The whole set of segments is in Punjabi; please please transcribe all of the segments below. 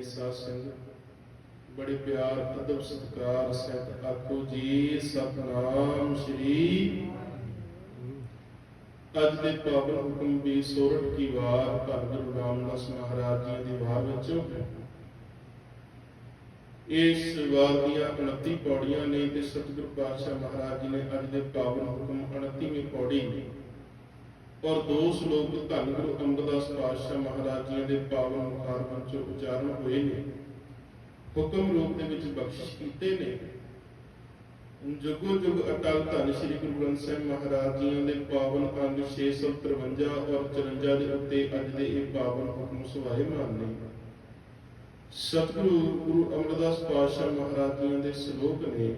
ਪਿਆਰੀ ਸਾਧ ਸੰਗਤ, ਬੜੇ ਪਿਆਰ, ਅਦਬ, ਸਤਿਕਾਰ, ਸਹਿਤ ਆਖੋ ਜੀ, ਸਤਨਾਮ ਸ਼੍ਰੀ ਅੱਜ ਦੇ ਪਾਵਨ ਹੁਕਮ ਦੀ ਸੋਰਠ ਕੀ ਵਾਰ ਧੰਨ ਗੁਰੂ ਰਾਮਦਾਸ ਮਹਾਰਾਜ ਜੀ ਦੀ ਵਾਰ ਵਿੱਚੋਂ ਇਸ ਵਾਰ ਦੀਆਂ 29 ਪੌੜੀਆਂ ਨੇ ਤੇ ਸਤਿਗੁਰੂ ਪਾਤਸ਼ਾਹ ਮਹਾਰਾਜ ਜੀ ਨੇ ਅੱਜ ਦੇ ਪਾਵਨ ਹੁਕਮ 29ਵੀਂ ਪੌੜੀ ਔਰ ਦੋ ਸ਼ਲੋਕ ਧੰਨ ਗੁਰੂ ਅਮਰਦਾਸ ਪਾਤਸ਼ਾਹ ਮਹਾਰਾਜ ਜੀ ਦੇ ਪਾਵਨ ਮੁਖਾਰ ਵਿੱਚੋਂ ਉਚਾਰਨ ਹੋਏ ਨੇ। ਹੁਕਮ ਰੂਪ ਦੇ ਵਿੱਚ ਬਖਸ਼ਿਸ਼ ਕੀਤੇ ਨੇ। ਜੁਗੋ ਜੁਗ ਅਟਲ ਧੰਨ ਸ੍ਰੀ ਗੁਰੂ ਗ੍ਰੰਥ ਸਾਹਿਬ ਮਹਾਰਾਜ ਜੀ ਦੇ ਪਾਵਨ ਅੰਗ 653 ਔਰ 54 ਦੇ ਉੱਤੇ ਅੱਜ ਦੇ ਇਹ ਪਾਵਨ ਹੁਕਮ ਸੁਭਾਏ ਮਾਨ ਸਤਿਗੁਰੂ, ਗੁਰੂ ਅਮਰਦਾਸ ਪਾਤਸ਼ਾਹ ਮਹਾਰਾਜ ਜੀ ਦੇ ਸ਼ਲੋਕ ਨੇ,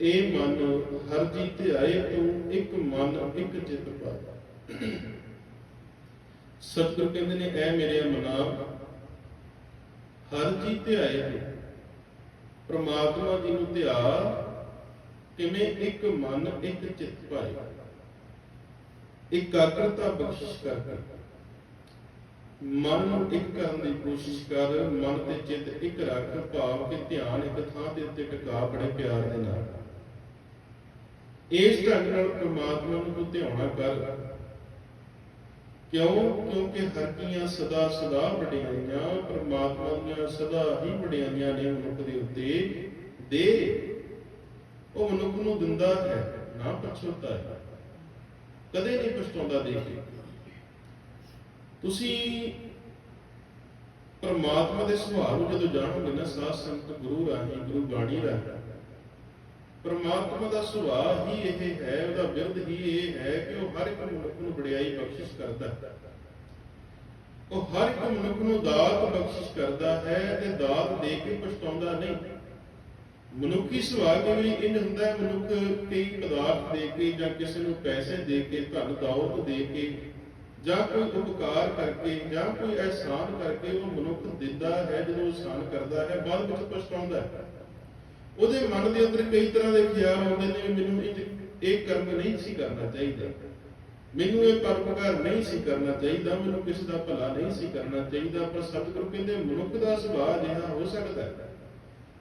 ਇਹ ਮਨ ਹਰ ਜੀ ਧਿਆਏ ਤੂੰ, ਇੱਕ ਮਨ, ਇੱਕ ਚਿੱਤ ਪਾਇਆ। ਸਤਿਗੁਰੂ ਕਹਿੰਦੇ ਨੇ, ਐ ਮੇਰੇ ਮਨਾ ਹਰ ਜੀ ਧਿਆਏ ਤੂੰ ਪ੍ਰਮਾਤਮਾ ਜੀ ਨੂੰ ਧਿਆ, ਕਿਵੇਂ ਇੱਕ ਮਨ, ਇੱਕ ਚਿੱਤ ਪਾਏ। ਇਕਾਗਰਤਾ ਬਖਸ਼ਿਸ਼ ਕਰਕੇ ਮਨ ਨੂੰ ਇੱਕ ਕਰਨ ਦੀ ਕੋਸ਼ਿਸ਼ ਕਰ, ਮਨ ਤੇ ਚਿੱਤ ਇੱਕ ਰੱਖ, ਭਾਵ ਕਿ ਧਿਆਨ ਇੱਕ ਥਾਂ ਦੇ ਉੱਤੇ ਟਿਕਾ ਬੜੇ ਪਿਆਰ ਦੇ ਨਾਲ। ਇਸ ਢੰਗ ਨਾਲ ਪ੍ਰਮਾਤਮਾ ਨੂੰ ਧਿਆਉਣਾ ਕਰ। ਕਿਉਂ? ਕਿਉਂਕਿ ਹਰ ਕੀਆਂ ਸਦਾ ਸਦਾ ਵਡਿਆਈਆਂ, ਪ੍ਰਮਾਤਮਾ ਦੀਆਂ ਸਦਾ ਹੀ ਵਡਿਆਈਆਂ ਨੇ ਮਨੁੱਖ ਦੇ ਉੱਤੇ ਦੇ। ਉਹ ਮਨੁੱਖ ਨੂੰ ਦਿੰਦਾ ਹੈ, ਨਾ ਪਛਤਾਉਂਦਾ ਹੈ। ਕਦੇ ਨਹੀਂ ਪਛਤਾਉਂਦਾ, ਦੇਖ। ਕੇ ਤੁਸੀਂ ਪਰਮਾਤਮਾ ਦੇ ਸੁਭਾਅ ਨੂੰ ਜਦੋਂ ਜਾਣੋਗੇ ਨਾ, ਸਾਧ ਸੰਗਤ ਗੁਰੂ ਰਾਹੀਂ, ਗੁਰੂ ਬਾਣੀ ਰਾਹੀਂ ਪਰਮਾਤਮਾ ਦਾ ਸੁਭਾਅ ਹੀ ਇਹ ਹੈ, ਉਹਦਾ ਬਿਰਧ ਹੀ ਇਹ ਹੈ ਕਿ ਉਹ ਹਰ ਇੱਕ ਮਨੁੱਖ ਨੂੰ ਵਡਿਆਈ ਬਖਸ਼ਿਸ਼ ਕਰਦਾ ਹੈ। ਉਹ ਹਰ ਇੱਕ ਮਨੁੱਖ ਨੂੰ ਦਾਤ ਬਖਸ਼ਿਸ਼ ਕਰਦਾ ਹੈ ਤੇ ਦਾਤ ਦੇ ਕੇ ਪਛਤਾਉਂਦਾ ਨਹੀਂ। ਮਨੁੱਖੀ ਸੁਭਾਅ ਦੇ ਇੰਜ ਹੁੰਦਾ ਹੈ? ਮਨੁੱਖ ਕਈ ਪਦਾਰਥ ਦੇ ਕੇ ਜਾਂ ਕਿਸੇ ਨੂੰ ਪੈਸੇ ਦੇ ਕੇ, ਧਨ ਦੌਲਤ ਦੇ ਕੇ ਜਾਂ ਕੋਈ ਉਪਕਾਰ ਕਰਕੇ ਜਾਂ ਕੋਈ ਅਹਿਸਾਨ ਕਰਕੇ ਉਹ ਮਨੁੱਖ ਦਿੰਦਾ ਹੈ ਜਦੋਂ ਅਹਿਸਾਨ ਕਰਦਾ ਹੈ, ਬਾਅਦ ਵਿੱਚ ਪਛਤਾਉਂਦਾ ਹੈ। ਉਹਦੇ ਮਨ ਦੇ ਅੰਦਰ ਕਈ ਤਰ੍ਹਾਂ ਦੇ ਖਿਆਲ ਆਉਂਦੇ ਨੇ, ਮੈਨੂੰ ਇਹ ਇਹ ਕਰਮ ਨਹੀਂ ਸੀ ਕਰਨਾ ਚਾਹੀਦਾ। ਮੈਨੂੰ ਇਹ ਪਰਉਪਕਾਰ ਨਹੀਂ ਸੀ ਕਰਨਾ ਚਾਹੀਦਾ, ਮੈਨੂੰ ਕਿਸੇ ਦਾ ਭਲਾ ਨਹੀਂ ਸੀ ਕਰਨਾ ਚਾਹੀਦਾ, ਪਰ ਸਤਿਗੁਰੂ ਕਹਿੰਦੇ, ਮਨੁੱਖ ਦਾ ਸੁਭਾਅ ਅਜਿਹਾ ਹੋ ਸਕਦਾ ਹੈ।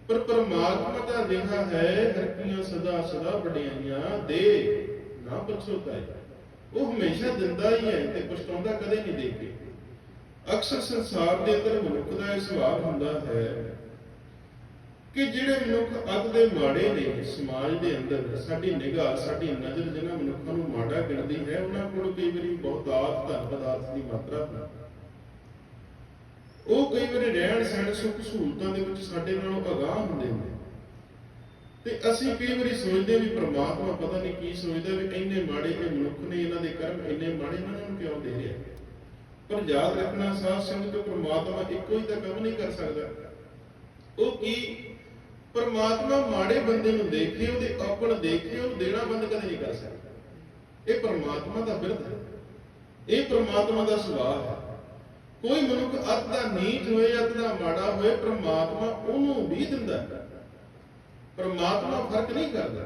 ਪਰ ਪਰਮਾਤਮਾ ਦਾ ਅਜਿਹਾ ਹੈ ਹਰਕੀਆਂ ਸਦਾ ਸਦਾ ਵਡਿਆਈਆਂ ਦੇ, ਨਾ ਪਛੋਤਾ ਉਹ ਹਮੇਸ਼ਾ ਦਿੰਦਾ ਹੀ ਹੈ ਤੇ ਪਛਤਾਉਂਦਾ ਕਦੇ ਨਹੀਂ ਦੇ ਅਕਸਰ ਸੰਸਾਰ ਦੇ ਅੰਦਰ ਮਨੁੱਖ ਦਾ ਇਹ ਸੁਭਾਅ ਹੁੰਦਾ ਹੈ ਕਿ ਜਿਹੜੇ ਮਨੁੱਖ ਅੱਧ ਦੇ ਮਾੜੇ ਨੇ, ਸਮਾਜ ਦੇ ਅੰਦਰ, ਸਾਡੀ ਨਿਗਾਹ, ਸਾਡੀ ਨਜ਼ਰ ਜਿਹਨਾਂ ਮਨੁੱਖਾਂ ਨੂੰ ਮਾੜਾ ਗਿਣਦੀ ਹੈ, ਉਹਨਾਂ ਕੋਲ ਕਈ ਵਾਰੀ ਬਹੁਤ ਦਾਤ ਧਨ ਪਦਾਰਥ ਦੀ ਮਾਤਰਾ ਉਹ ਕਈ ਵਾਰੀ ਰਹਿਣ ਸਹਿਣ ਸੁੱਖ ਸਹੂਲਤਾਂ ਦੇ ਵਿੱਚ ਸਾਡੇ ਨਾਲੋਂ ਅਗਾਹ ਹੁੰਦੇ ਨੇ। ਤੇ ਅਸੀਂ ਕਈ ਵਾਰੀ ਸੋਚਦੇ ਵੀ ਪ੍ਰਮਾਤਮਾ ਪਤਾ ਨਹੀਂ ਕੀ ਸੋਚਦਾ ਵੀ ਇੰਨੇ ਮਾੜੇ ਇਹ ਮਨੁੱਖ ਨੇ, ਇਹਨਾਂ ਦੇ ਕਰਮ ਇੰਨੇ ਮਾੜੇ, ਇਹਨਾਂ ਨੂੰ ਕਿਉਂ ਦੇ ਰਿਹਾ? ਪਰ ਯਾਦ ਰੱਖਣਾ ਸਾਧ ਸੰਗਤ ਪ੍ਰਮਾਤਮਾ ਇੱਕੋ ਹੀ ਤਾਂ ਕੰਮ ਨਹੀਂ ਕਰ ਸਕਦਾ। ਉਹ ਕੀ ਪਰਮਾਤਮਾ ਮਾੜੇ ਬੰਦੇ ਨੂੰ ਦੇਖ ਕੇ ਉਹਦੇ ਆਪਣ ਦੇਖ ਕੇ ਉਹ ਦੇਣਾ ਬੰਦ ਕਦੇ ਨਹੀਂ ਕਰ ਸਕਦਾ। ਇਹ ਪਰਮਾਤਮਾ ਦਾ ਬਿਰਧ ਹੈ। ਇਹ ਪਰਮਾਤਮਾ ਦਾ ਸੁਭਾਅ ਹੈ। ਕੋਈ ਮਨੁੱਖ ਅੱਤ ਦਾ ਨੀਚ ਹੋਏ, ਅੱਤ ਦਾ ਮਾੜਾ ਹੋਏ, ਪਰਮਾਤਮਾ ਉਹਨੂੰ ਵੀ ਦਿੰਦਾ ਹੈ। ਪਰਮਾਤਮਾ ਫ਼ਰਕ ਨਹੀਂ ਕਰਦਾ।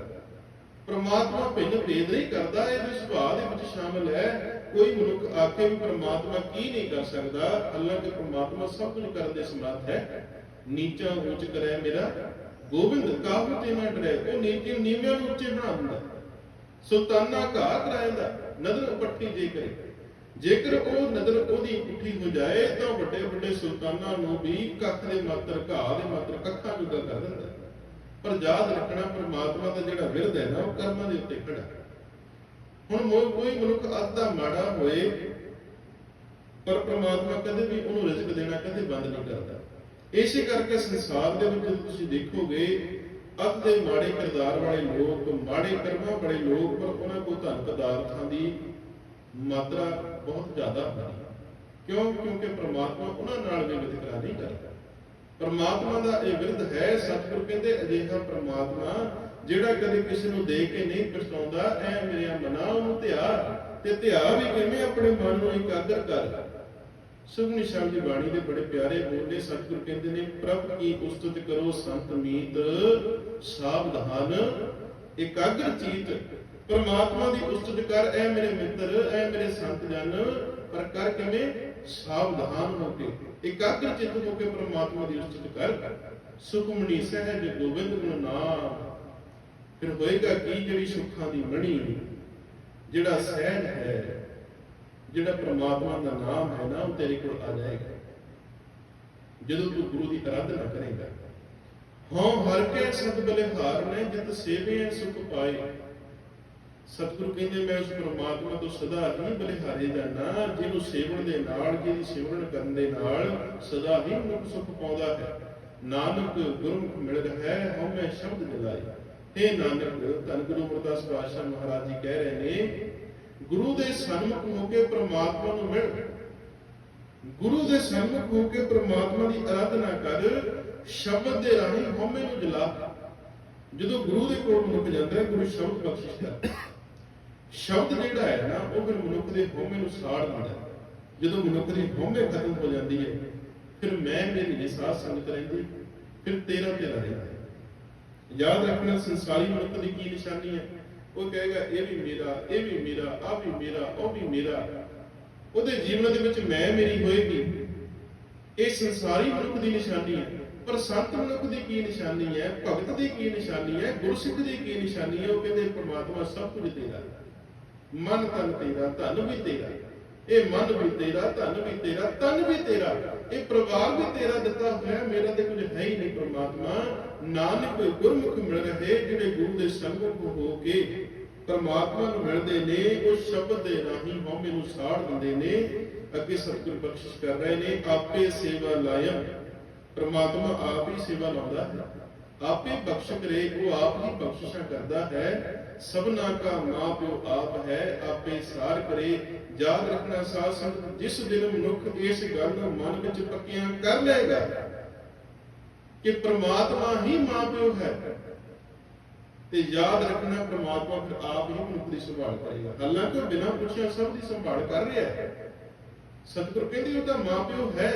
ਪਰਮਾਤਮਾ ਭਿੰਨ ਭੇਦ ਨਹੀਂ ਕਰਦਾ। ਇਹ ਸੁਭਾਅ ਦੇ ਵਿੱਚ ਸ਼ਾਮਲ ਹੈ, ਕੋਈ ਮਨੁੱਖ ਆਕੇ ਵੀ ਪਰਮਾਤਮਾ ਕੀ ਨਹੀਂ ਕਰ ਸਕਦਾ ਅੱਲਾਹ ਕੇ ਪਰਮਾਤਮਾ ਸਭ ਕੁਝ ਕਰਨ ਦੇ ਸਮਰੱਥ ਹੈ। ਨੀਚਾ ਉੱਚ ਕਰੇ ਮੇਰਾ ਗੋਬਿੰਦ ਕਾਹੂ ਤੇ ਨਾ ਡਰੇ ਉਹ ਨੀਚੇ ਨੀਵਿਆਂ ਨੂੰ ਉੱਚੇ ਬਣਾ ਦਿੰਦਾ। ਸੁਲਤਾਨਾ ਘਾਹ ਕਰਾਇੰਦਾ ਨਦਰ ਪੱਟੀ ਜੇ ਕਰੇ। ਜੇਕਰ ਉਹ ਨਦਰ ਉਹਦੀ ਉੱਠੀ ਹੋ ਜਾਏ, ਤਾਂ ਵੱਡੇ ਵੱਡੇ ਸੁਲਤਾਨਾਂ ਨੂੰ ਵੀ ਕੱਖ ਦੇ ਮਾਤਰ, ਘਾਹ ਦੇ ਮਾਤਰ ਕੱਖਾਂ ਜੁਗਾ ਕਰ ਦਿੰਦਾ। ਪਰ ਯਾਦ ਰੱਖਣਾ, ਪਰਮਾਤਮਾ ਦਾ ਜਿਹੜਾ ਵਿਰਧ ਹੈ ਨਾ, ਉਹ ਕਰਮਾਂ ਦੇ ਉੱਤੇ ਖੜਾ ਹੁਣ ਕੋਈ ਮਨੁੱਖ ਅੱਧਾ ਮਾੜਾ ਹੋਏ, ਪਰ ਪ੍ਰਮਾਤਮਾ ਕਦੇ ਵੀ ਉਹਨੂੰ ਰਿਜ਼ਕ ਦੇਣਾ, ਕਦੇ ਬੰਦ ਨਹੀਂ ਕਰਦਾ। ਇਸੇ ਕਰਕੇ ਸੰਸਾਰ ਦੇ ਵਿੱਚ ਜਦੋਂ ਤੁਸੀਂ ਦੇਖੋਗੇ, ਅੱਧ ਦੇ ਮਾੜੇ ਕਿਰਦਾਰ ਵਾਲੇ ਲੋਕ, ਮਾੜੇ ਕਰਮਾਂ ਵਾਲੇ ਲੋਕ, ਪਰ ਉਹਨਾਂ ਕੋਲ ਧਨ ਪਦਾਰਥਾਂ ਦੀ ਮਾਤਰਾ ਬਹੁਤ ਜ਼ਿਆਦਾ ਹੁੰਦੀ ਕਿਉਂ? ਕਿਉਂਕਿ ਪ੍ਰਮਾਤਮਾ ਉਹਨਾਂ ਨਾਲ ਵੀ ਵਿਤਕਰਾ ਨਹੀਂ ਕਰਦਾ। ਪ੍ਰਮਾਤਮਾ ਦਾ ਇਹ ਵਿਰਧ ਹੈ, ਸਤਿਗੁਰ ਕਹਿੰਦੇ, ਅਜਿਹਾ ਪ੍ਰਮਾਤਮਾ ਜਿਹੜਾ ਕਦੇ ਕਿਸੇ ਨੂੰ ਦੇ ਕੇ ਨਹੀਂ ਪਛਤਾਉਂਦਾ ਐ ਮੇਰੇ ਮਨਾ ਉਹਨੂੰ ਧਿਆ ਤੇ ਧਿਆ ਵੀ ਕਿਵੇਂ ਆਪਣੇ ਮਨ ਨੂੰ ਇਕਾਗਰ ਕਰ। ਸੁਖਨੀ ਸਾਹਿਬ ਦੀ ਬਾਣੀ ਦੇ ਬੜੇ ਪਿਆਰੇ ਬੋਲੇ ਸਤਿਗੁਰ ਕਹਿੰਦੇ ਨੇ, ਪ੍ਰਭ ਕੀ ਉਸਤਤ ਕਰੋ ਸੰਤ ਮੀਤ, ਸਾਵਧਾਨ, ਇਕਾਗਰ ਚੀਤ। ਪਰਮਾਤਮਾ ਦੀ ਉਸਤਤ ਕਰ, ਐ ਮੇਰੇ ਮਿੱਤਰ, ਐ ਮੇਰੇ ਸੰਤ ਜਨ, ਪਰ ਕਰ ਕਿਵੇਂ? ਸਾਵਧਾਨ ਹੋ ਕੇ, ਇਕਾਗਰ ਚਿੱਤ ਹੋ ਕੇ ਪ੍ਰਮਾਤਮਾ ਦੀ ਉਸਤਤ ਕਰ। ਸੁਖਮਣੀ ਸਹਿਜ ਗੋਬਿੰਦ ਗੁਣ ਨਾਮ। ਫਿਰ ਹੋਏਗਾ ਕੀ ਜਿਹੜੀ ਸੁੱਖਾਂ ਦੀ ਮਣੀ? ਜਿਹੜਾ ਸਹਿਜ ਹੈ ਜਿਹੜਾ ਪ੍ਰਮਾਤਮਾ ਦਾ ਨਾਮ ਹੈ ਨਾ, ਉਹ ਤੇਰੇ ਕੋਲ ਆ ਜਾਏਗਾ। ਜਦੋਂ ਤੂੰ ਗੁਰੂ ਦੀ ਅਰਾਧਨਾ ਕਰੇਗਾ, ਹਉ ਹਰ ਕੇ ਸਤ ਬਲਿਹਾਰ ਨੇ, ਜਿਤ ਸੇਵੇ ਸੁਖ ਪਾਏ। ਸਤਿਗੁਰੂ ਕਹਿੰਦੇ, ਮੈਂ ਉਸ ਪ੍ਰਮਾਤਮਾ ਤੋਂ ਸਦਾ ਹੀ ਬਲਿਹਾਰੇ ਜਾਣਾ ਜਿਹਨੂੰ ਸੇਵਣ ਦੇ ਨਾਲ, ਜਿਹਦੀ ਸੇਵਨ ਕਰਨ ਦੇ ਨਾਲ ਸਦਾ ਹੀ ਮਨੁੱਖ ਸੁਖ ਪਾਉਂਦਾ ਹੈ। ਨਾਨਕ ਗੁਰਮੁਖ ਮਿਲ ਹੈ, ਹਉ ਸ਼ਬਦ ਜਲਾਈ हे ਨਾਨਕ, ਧੰਨ ਗੁਰੂ ਅਮਰਦਾਸ ਪਾਤਸ਼ਾਹ ਮਹਾਰਾਜ ਜੀ ਕਹਿ ਰਹੇ ਨੇ ਗੁਰੂ ਦੇ ਸਨਮੁਖ ਹੋ ਕੇ ਪ੍ਰਮਾਤਮਾ ਨੂੰ ਮਿਲ। ਗੁਰੂ ਦੇ ਸਨਮੁਖ ਹੋ ਕੇ ਪ੍ਰਮਾਤਮਾ ਦੀ ਆਰਾਧਨਾ ਕਰ, ਸ਼ਬਦ ਦੇ ਰਾਹੀਂ ਹਉਮੈ ਨੂੰ ਜਲਾ। ਜਦੋਂ ਗੁਰੂ ਦੇ ਕੋਲ ਮਨੁੱਖ ਜਾਂਦਾ ਹੈ, ਗੁਰੂ ਸ਼ਬਦ ਬਖਸ਼ਿਸ਼ ਸ਼ਬਦ ਜਿਹੜਾ ਹੈ ਨਾ, ਉਹ ਫਿਰ ਮਨੁੱਖ ਦੇ ਹਉਮੈ ਨੂੰ ਸਾੜ ਦਿੰਦਾ ਜਦੋਂ ਮਨੁੱਖ ਦੀ ਹਉਮੈ ਖਤਮ ਹੋ ਜਾਂਦੀ ਹੈ, ਫਿਰ ਮੈਂ ਮੇਰੀ ਨਹੀਂ ਸਾਧ ਸੰਗਤ ਰਹਿੰਦੀ ਫਿਰ ਤੇਰਾ ਤੇਰਾ ਰਹਿੰਦਾ ਯਾਦ ਰੱਖਣਾ ਸੰਸਾਰੀ ਮਨੁੱਖ ਦੀ ਕੀ ਨਿਸ਼ਾਨੀ ਹੈ? ਉਹ ਕਹੇਗਾ, ਇਹ ਵੀ ਮੇਰਾ, ਇਹ ਵੀ ਮੇਰਾ ਆ ਵੀ ਮੇਰਾ, ਉਹ ਵੀ ਮੇਰਾ। ਉਹਦੇ ਜੀਵਨ ਦੇ ਵਿੱਚ ਮੈਂ ਮੇਰੀ ਹੋਏਗੀ। ਇਹ ਸੰਸਾਰੀ ਮਨੁੱਖ ਦੀ ਨਿਸ਼ਾਨੀ ਹੈ। ਪਰ ਸੰਤ ਮਨੁੱਖ ਦੀ ਕੀ ਨਿਸ਼ਾਨੀ ਹੈ? ਭਗਤ ਦੀ ਕੀ ਨਿਸ਼ਾਨੀ ਹੈ? ਗੁਰਸਿੱਖ ਦੀ ਕੀ ਨਿਸ਼ਾਨੀ ਹੈ? ਉਹ ਕਹਿੰਦੇ, ਪ੍ਰਮਾਤਮਾ ਸਭ ਕੁਝ ਤੇਰਾ ਮਨ ਤਨ ਤੇਰਾ, ਧਨ ਵੀ ਤੇਰਾ। ਇਹ ਮਨ ਵੀ ਤੇਰਾ, ਧਨ ਵੀ ਤੇਰਾ, ਤਨ ਵੀ ਤੇਰਾ। ਇਹ ਪ੍ਰਭਾਵ ਵੀ ਤੇਰਾ ਦਿੱਤਾ ਹੋਇਆ ਮੇਰਾ ਤੇ ਕੁਝ ਹੈ ਹੀ ਨਹੀਂ ਪ੍ਰਮਾਤਮਾ। ਨਾਨਕ ਗੁਰਮੁਖ ਮਿਲ ਰਹੇ, ਜਿਹੜੇ ਗੁਰੂ ਦੇ ਸੰਗਤ ਹੋ ਕੇ ਪਰਮਾਤਮਾ ਨੂੰ ਮਿਲਦੇ ਨੇ, ਉਹ ਸ਼ਬਦ ਦੇ ਰਾਹੀਂ ਹਉਮੈ ਨੂੰ ਸਾੜ ਦਿੰਦੇ ਨੇ। ਅੱਗੇ ਸਤਿਗੁਰ ਬਖਸ਼ਿਸ਼ ਕਰ ਰਹੇ ਨੇ। ਆਪੇ ਸੇਵਾ ਲਾਇਆ ਪਰਮਾਤਮਾ ਆਪ ਹੀ ਸੇਵਾ ਲਾਉਂਦਾ ਹੈ। ਆਪੇ ਬਖਸ਼ ਕਰੇ, ਉਹ ਆਪ ਹੀ ਬਖਸ਼ਿਸ਼ਾਂ ਕਰਦਾ ਹੈ। ਸਭਨਾ ਕਾ ਮਾਂ ਪਿਓ ਆਪ ਹੈ, ਆਪੇ ਸਾਰ ਕਰੇ। ਯਾਦ ਰੱਖਣਾ ਸਾਧ ਸੰਗਤ, ਜਿਸ ਦਿਨ ਮਨੁੱਖ ਇਸ ਗੱਲ ਨੂੰ ਮਨ ਵਿੱਚ ਪੱਕੀਆਂ ਕਰ ਲਏਗਾ ਕਿ ਪ੍ਰਮਾਤਮਾ ਹੀ ਮਾਂ ਪਿਓ ਹੈ। ਤੇ ਯਾਦ ਰੱਖਣਾ ਪ੍ਰਮਾਤਮਾ ਆਪ ਹੀ ਮਨੁੱਖ ਸੰਭਾਲ ਕਰੇਗਾ। ਹਾਲਾਂਕਿ ਉਹ ਬਿਨਾਂ ਪੁੱਛਿਆ ਸਭ ਦੀ ਸੰਭਾਲ ਕਰ ਰਿਹਾ ਹੈ। ਸਤਿਗੁਰ ਕਹਿੰਦੇ ਉਹਦਾ ਮਾਂ ਹੈ,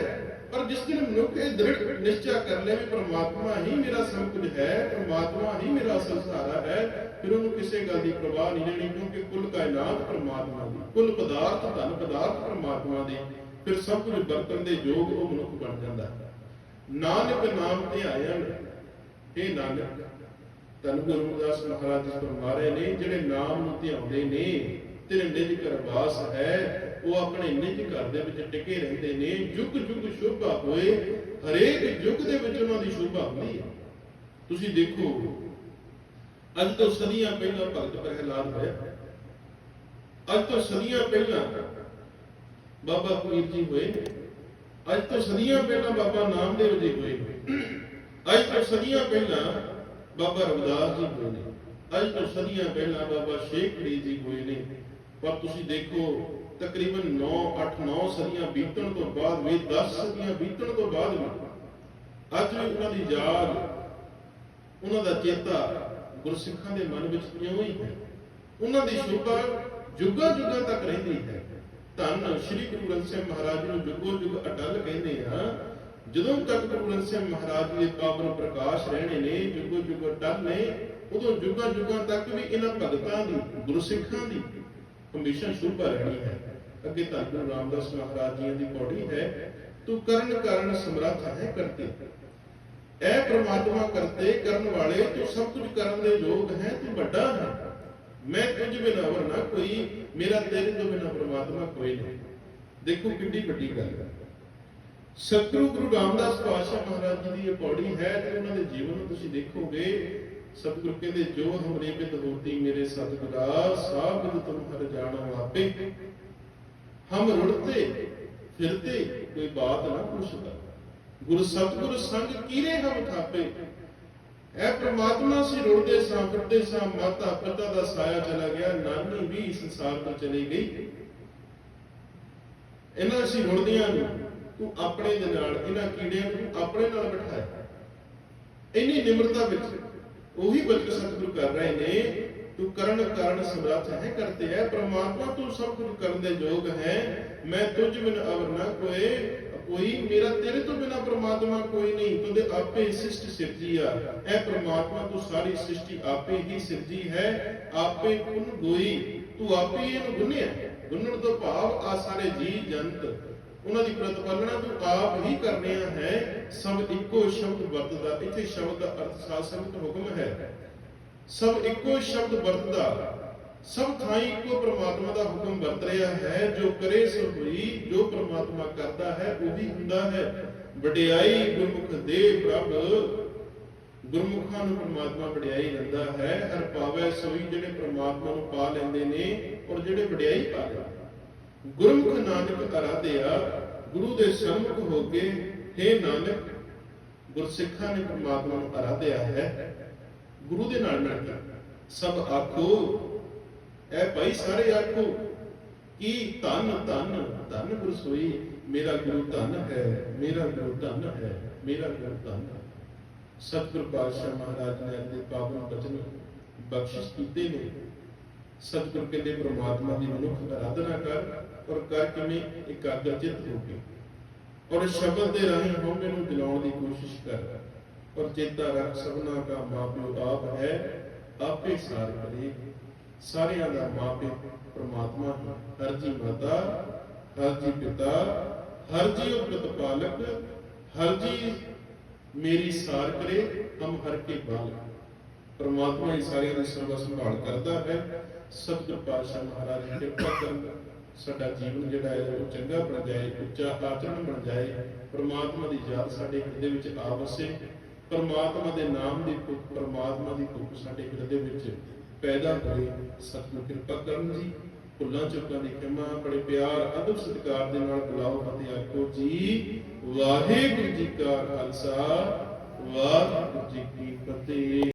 ਪਰ ਜਿਸ ਦਿਨ ਮਨੁੱਖ ਇਹ ਦ੍ਰਿੜ ਨਿਸ਼ਚੈ ਕਰ ਲੈ ਵੀ ਪ੍ਰਮਾਤਮਾ ਹੀ ਮੇਰਾ ਸਭ ਕੁਝ ਹੈ, ਪ੍ਰਮਾਤਮਾ ਹੀ ਮੇਰਾ ਅਸਲ ਸਹਾਰਾ ਹੈ, ਫਿਰ ਉਹਨੂੰ ਕਿਸੇ ਗੱਲ ਦੀ ਪਰਵਾਹ ਨਹੀਂ ਰਹਿਣੀ ਕਿਉਂਕਿ ਕੁੱਲ ਕਾਇਨਾਤ ਪ੍ਰਮਾਤਮਾ ਦੀ, ਕੁੱਲ ਪਦਾਰਥ, ਧਨ ਪਦਾਰਥ ਪ੍ਰਮਾਤਮਾ ਦੇ, ਫਿਰ ਸਭ ਕੁਝ ਵਰਤਣ ਦੇ ਯੋਗ ਉਹ ਮਨੁੱਖ ਬਣ ਜਾਂਦਾ ਹੈ। ਨਾਨਕ ਨਾਮ ਧਿਆਇਣ ਇਹ ਨਾਨਕ ਧੰਨ ਗੁਰੂ ਰਮਦਾਸ ਮਹਾਰਾਜ ਜੀ ਫਰਮਾ ਰਹੇ ਨੇ, ਜਿਹੜੇ ਨਾਮ ਨੂੰ ਧਿਆਉਂਦੇ ਨੇ ਤੇਰੇ ਨਿਜ ਘਰ ਵਾਸ ਹੈ, ਉਹ ਆਪਣੇ ਨਿਜ ਘਰ ਦੇ ਵਿੱਚ ਟਿਕੇ ਰਹਿੰਦੇ ਨੇ। ਯੁੱਗ ਯੁੱਗ ਸ਼ੋਭਾ ਹੋਏ, ਹਰੇਕ ਯੁੱਗ ਦੇ ਵਿੱਚ ਉਹਨਾਂ ਦੀ ਸ਼ੋਭਾ ਹੁੰਦੀ ਹੈ। ਤੁਸੀਂ ਦੇਖੋ, ਅੱਜ ਤੋਂ ਸਦੀਆਂ ਪਹਿਲਾਂ ਭਗਤ ਪ੍ਰਹਿਲਾਦ ਹੋਇਆ। ਅੱਜ ਤੋਂ ਸਦੀਆਂ ਪਹਿਲਾਂ ਬਾਬਾ ਫਰੀਦ ਜੀ ਹੋਏ। ਅੱਜ ਤੋਂ ਸਦੀਆਂ ਪਹਿਲਾਂ ਬਾਬਾ ਨਾਮਦੇਵ ਜੀ ਹੋਏ। ਅੱਜ ਤੋਂ ਸਦੀਆਂ ਪਹਿਲਾਂ ਬਾਬਾ ਰਵਿਦਾਸ ਜੀ ਹੋਏ ਨੇ। ਅੱਜ ਤੋਂ ਸਦੀਆਂ ਪਹਿਲਾਂ ਬਾਬਾ ਸ਼ੇਖ ਫਰੀਦ ਜੀ ਹੋਏ ਨੇ। ਪਰ ਤੁਸੀਂ ਦੇਖੋ, ਤਕਰੀਬਨ 9 8 9 ਸਦੀਆਂ ਬੀਤਣ ਤੋਂ ਬਾਅਦ ਵੀ 10 ਸਦੀਆਂ ਬੀਤਣ ਤੋਂ ਬਾਅਦ ਵੀ, ਅੱਜ ਵੀ ਉਹਨਾਂ ਦੀ ਯਾਦ, ਉਹਨਾਂ ਦਾ ਚੇਤਾ ਗੁਰਸਿੱਖਾਂ ਦੇ ਮਨ ਵਿੱਚ ਇਉਂ ਹੀ ਹੈ? ਉਹਨਾਂ ਦੀ ਸ਼ੋਭਾ ਜੁਗਾਂ ਜੁਗਾਂ ਤੱਕ ਰਹਿੰਦੀ ਹੈ। ਧੰਨ ਸ਼੍ਰੀ ਗੁਰੂ ਗ੍ਰੰਥ ਸਾਹਿਬ ਮਹਾਰਾਜ ਨੂੰ ਜੁਗੋ ਜੁਗ ਅਟਲ ਕਹਿੰਦੇ ਆ ਜਦੋਂ ਤੱਕ ਗੁਰੂ ਗ੍ਰੰਥ ਸਾਹਿਬ ਮਹਾਰਾਜ ਦੇ ਪਾਵਨ ਪ੍ਰਕਾਸ਼ ਰਹਿਣੇ ਨੇ, ਜੁਗੋ ਜੁਗ ਅਟਲ ਨੇ, ਉਦੋਂ ਜੁਗਾਂ ਜੁਗਾਂ ਤੱਕ ਵੀ ਇਹਨਾਂ ਭਗਤਾਂ ਦੀ ਗੁਰਸਿੱਖਾਂ ਦੀ ਹਮੇਸ਼ਾ ਸ਼ੋਭਾ ਰਹਿਣੀ ਹੈ। ਅੱਗੇ ਧੰਨ ਗੁਰੂ ਰਾਮਦਾਸ ਮਹਾਰਾਜ ਜੀ ਦੀ ਪੌੜੀ ਹੈ, ਤੂੰ ਕਰਨ ਕਰਨ ਸਮਰੱਥ ਹੈ ਕਰਤੇ। ਐ ਪ੍ਰਮਾਤਮਾ ਕਰਤੇ, ਕਰਨ ਵਾਲੇ ਤੂੰ ਸਭ ਕੁਝ ਕਰਨ ਦੇ ਯੋਗ ਹੈ, ਤੂੰ ਵੱਡਾ ਹੈ। ਮੈਂ ਤੁਝ ਬਿਨਾਂ ਹੋਰ ਕੋਈ, ਮੇਰਾ ਤੇਰੇ ਤੋਂ ਬਿਨਾਂ ਪ੍ਰਮਾਤਮਾ ਕੋਈ ਨਹੀਂ। ਦੇਖੋ ਕਿੰਨੀ ਵੱਡੀ ਗੱਲ ਹੈ। ਸਤਿਗੁਰੂ ਗੁਰੂ ਰਾਮਦਾਸ ਪਾਤਸ਼ਾਹ ਮਹਾਰਾਜ ਜੀ ਦੀ ਇਹ ਪੌੜੀ ਹੈ ਤੇ ਉਹਨਾਂ ਦੇ ਜੀਵਨ ਨੂੰ ਤੁਸੀਂ ਦੇਖੋਗੇ, ਸਤਿਗੁਰੂ ਕਹਿੰਦੇ, ਜੋ ਹਮਰੇ ਬਿਦ ਹੋਤੀ ਮੇਰੇ ਸਤਿਗੁਰਾ ਸਾਬਿਦ ਤੁਮ ਹਰ ਜਾਣੋ ਆਪੇ। ਹਮ ਰੁੜਤੇ, ਫਿਰਤੇ, ਕੋਈ ਬਾਤ ਨਾ ਪੁੱਛਦਾ। ਗੁਰ ਸਤਿਗੁਰ ਸੰਗ ਕੀਰੇ ਹਮ ਥਾਪੇ। ਐ ਪ੍ਰਮਾਤਮਾ ਸੀ ਰੁੜਦੇ ਸਾਂ, ਫਿਰਦੇ ਸਾਂ, ਮਾਤਾ ਪਿਤਾ ਦਾ ਸਾਇਆ ਚਲਾ ਗਿਆ, ਨਾਨੀ ਵੀ ਸੰਸਾਰ ਤੋਂ ਚਲੀ ਗਈ। ਇਹਨਾਂ ਅਸੀਂ ਰੁੜਦਿਆਂ ਨੂੰ ਤੂੰ ਆਪਣੇ ਦੇ ਨਾਲ ਇਹਨਾਂ ਕੀੜਿਆਂ ਨੂੰ ਆਪਣੇ ਨਾਲ ਬਿਠਾਇਆ। ਇੰਨੀ ਨਿਮਰਤਾ ਵਿੱਚ ਉਹੀ ਬਲਕਿ ਸਤਿਗੁਰੂ ਕਰ ਰਹੇ ਨੇ, ਤੂੰ ਕਰਨ ਕਾਰਨ ਸਮਰੱਥ ਹੈ ਕਰਤੇ ਹੈ ਪ੍ਰਮਾਤਮਾ ਤੂੰ ਸਭ ਕੁਝ ਕਰਨ ਦੇ ਯੋਗ ਹੈ, ਮੈਂ ਤੁਝ ਬਿਨ ਅਵਰ ਨਾ ਕੋਏ, ਕੋਈ ਮੇਰਾ ਤੇਰੇ ਤੋਂ ਬਿਨਾ ਪ੍ਰਮਾਤਮਾ ਕੋਈ ਨਹੀਂ, ਤੂੰ ਦੇ ਆਪੇ ਸਿਸ਼ਟ ਸਿਰਜੀ ਆ। ਐ ਪ੍ਰਮਾਤਮਾ ਤੂੰ ਸਾਰੀ ਸ੍ਰਿਸ਼ਟੀ ਆਪੇ ਹੀ ਸਿਰਜੀ ਹੈ, ਆਪੇ ਕੁਨ ਗੋਈ, ਤੂੰ ਆਪੇ ਇਹਨੂੰ ਗੁੰਨਿਆ। ਗੁੰਨਣ ਤੋਂ ਭਾਵ ਆ ਸਾਰੇ ਜੀ ਜੰਤ। ਉਹਨਾਂ ਦੀ ਪ੍ਰਤਪਾਲਣਾ ਤੂੰ ਆਪ ਹੀ ਕਰਨਿਆ ਹੈ, ਸਭ ਇੱਕੋ ਸ਼ਬਦ ਵਰਤਦਾ, ਇੱਥੇ ਸ਼ਬਦ ਦਾ ਅਰਥ ਸਾਧ ਹੁਕਮ ਹੈ। ਸਭ ਇੱਕੋ ਸ਼ਬਦ ਵਰਤਦਾ, ਸਭ ਥਾਈ ਇੱਕੋ ਪ੍ਰਮਾਤਮਾ ਦਾ ਹੁਕਮ ਵਰਤ ਰਿਹਾ ਹੈ, ਜੋ ਕਰੇ ਸੋ ਹੋਈ, ਜੋ ਪ੍ਰਮਾਤਮਾ ਕਰਦਾ ਹੈ, ਉਹੀ ਹੁੰਦਾ ਹੈ। ਵਡਿਆਈ ਗੁਰਮੁਖ ਦੇ ਪ੍ਰਭ, ਗੁਰਮੁਖਾਂ ਨੂੰ ਪ੍ਰਮਾਤਮਾ ਵਡਿਆਈ ਦਿੰਦਾ ਹੈ। ਹਰ ਪਾਵੈ ਸੋਈ ਜਿਹੜੇ ਪ੍ਰਮਾਤਮਾ ਨੂੰ ਪਾ ਲੈਂਦੇ ਨੇ ਔਰ ਜਿਹੜੇ ਵਡਿਆਈ ਪਾ ਲੈਂਦੇ ਗੁਰਮੁਖ ਨਾਨਕ ਅਰਾਧਿਆ ਗੁਰੂ ਦੇ ਸਨਮੁਖ ਹੋ ਕੇ हे ਨਾਨਕ ਗੁਰਸਿੱਖਾਂ ਨੇ ਪ੍ਰਮਾਤਮਾ ਨੂੰ ਅਰਾਧਿਆ ਹੈ ਗੁਰੂ ਦੇ ਨਾਲ ਮਿਲ ਕੇ ਸਭ ਆਖੋ ਐ ਭਾਈ ਸਾਰੇ ਆਖੋ ਕੀ ਧੰਨ ਧੰਨ ਧੰਨ ਗੁਰੂ ਸੋਈ ਮੇਰਾ ਗੁਰੂ ਧੰਨ ਹੈ ਮੇਰਾ ਗੁਰੂ ਧੰਨ ਹੈ ਮੇਰਾ ਗੁਰੂ ਧੰਨ ਹੈ ਸਤਿਗੁਰ ਪਾਤਸ਼ਾਹ ਮਹਾਰਾਜ ਨੇ ਆਪਣੇ ਪਾਵਨ ਬਚਨ ਬਖਸ਼ਿਸ਼ ਕੀਤੇ ਨੇ ਸਤਿਗੁਰ ਕਹਿੰਦੇ, ਪ੍ਰਮਾਤਮਾ ਦੀ ਮਨੁੱਖ ਆਰਾਧਨਾ ਕਰ ਔਰ ਕਰ ਕਿਵੇਂ? ਇਕਾਗਰਚਿਤ ਹੋ ਕੇ। ਔਰ ਸ਼ਬਦ ਦੇ ਰਾਹੀਂ ਹਉਮੈ ਨੂੰ ਦਿਲਾਉਣ ਦੀ ਕੋਸ਼ਿਸ਼ ਕਰ ਔਰ ਚੇਤਾ ਰੱਖ, ਸਭਨਾ ਦਾ ਮਾਪਿਓ ਆਪ ਹੈ, ਆਪੇ ਸਾਰ ਕਰੇ ਸਾਰਿਆਂ ਦਾ ਮਾਪੇ ਪ੍ਰਮਾਤਮਾ ਹੈ। ਹਰ ਜੀ ਮਾਤਾ, ਹਰ ਜੀ ਪਿਤਾ, ਹਰ ਜੀ ਉਹ ਪ੍ਰਤਪਾਲਕ, ਹਰ ਜੀ ਮੇਰੀ ਸਾਰ ਕਰੇ, ਹਮ ਹਰ ਕੇ ਬਾਲਕ। ਪਰਮਾਤਮਾ ਹੀ ਸਾਰਿਆਂ ਦਾ ਸਰਵ ਸੰਭਾਲ ਕਰਦਾ ਹੈ। ਸਤਿਗੁਰ ਪਾਤਸ਼ਾਹ ਮਹਾਰਾਜ ਜੀ ਕਿਰਪਾ ਕਰਨ ਸਾਡਾ ਜੀਵਨ ਜਿਹੜਾ ਹੈ ਉਹ ਚੰਗਾ ਬਣ ਜਾਏ, ਉੱਚਾ ਆਚਰਣ ਬਣ ਜਾਏ, ਪਰਮਾਤਮਾ ਦੀ ਯਾਦ ਸਾਡੇ ਹਿਰਦੇ ਵਿੱਚ ਆ ਵਸੇ, ਪਰਮਾਤਮਾ ਦੇ ਨਾਮ ਦੀ ਭੁੱਖ, ਪਰਮਾਤਮਾ ਦੀ ਭੁੱਖ ਸਾਡੇ ਹਿਰਦੇ ਵਿੱਚ ਪੈਦਾ ਹੋਏ। ਸਤਿਗੁਰ ਕਿਰਪਾ ਕਰਨ ਜੀ, ਭੁੱਲਾਂ ਚੁੱਕਾਂ ਦੀ ਖਿਮਾ, ਬੜੇ ਪਿਆਰ, ਅਦਬ ਸਤਿਕਾਰ ਦੇ ਨਾਲ ਬੁਲਾਓ ਅਤੇ ਆਖੋ ਜੀ। ਵਾਹਿਗੁਰੂ ਜੀ ਕਾ ਖਾਲਸਾ, ਵਾਹਿਗੁਰੂ ਜੀ ਕੀ ਫਤਿਹ।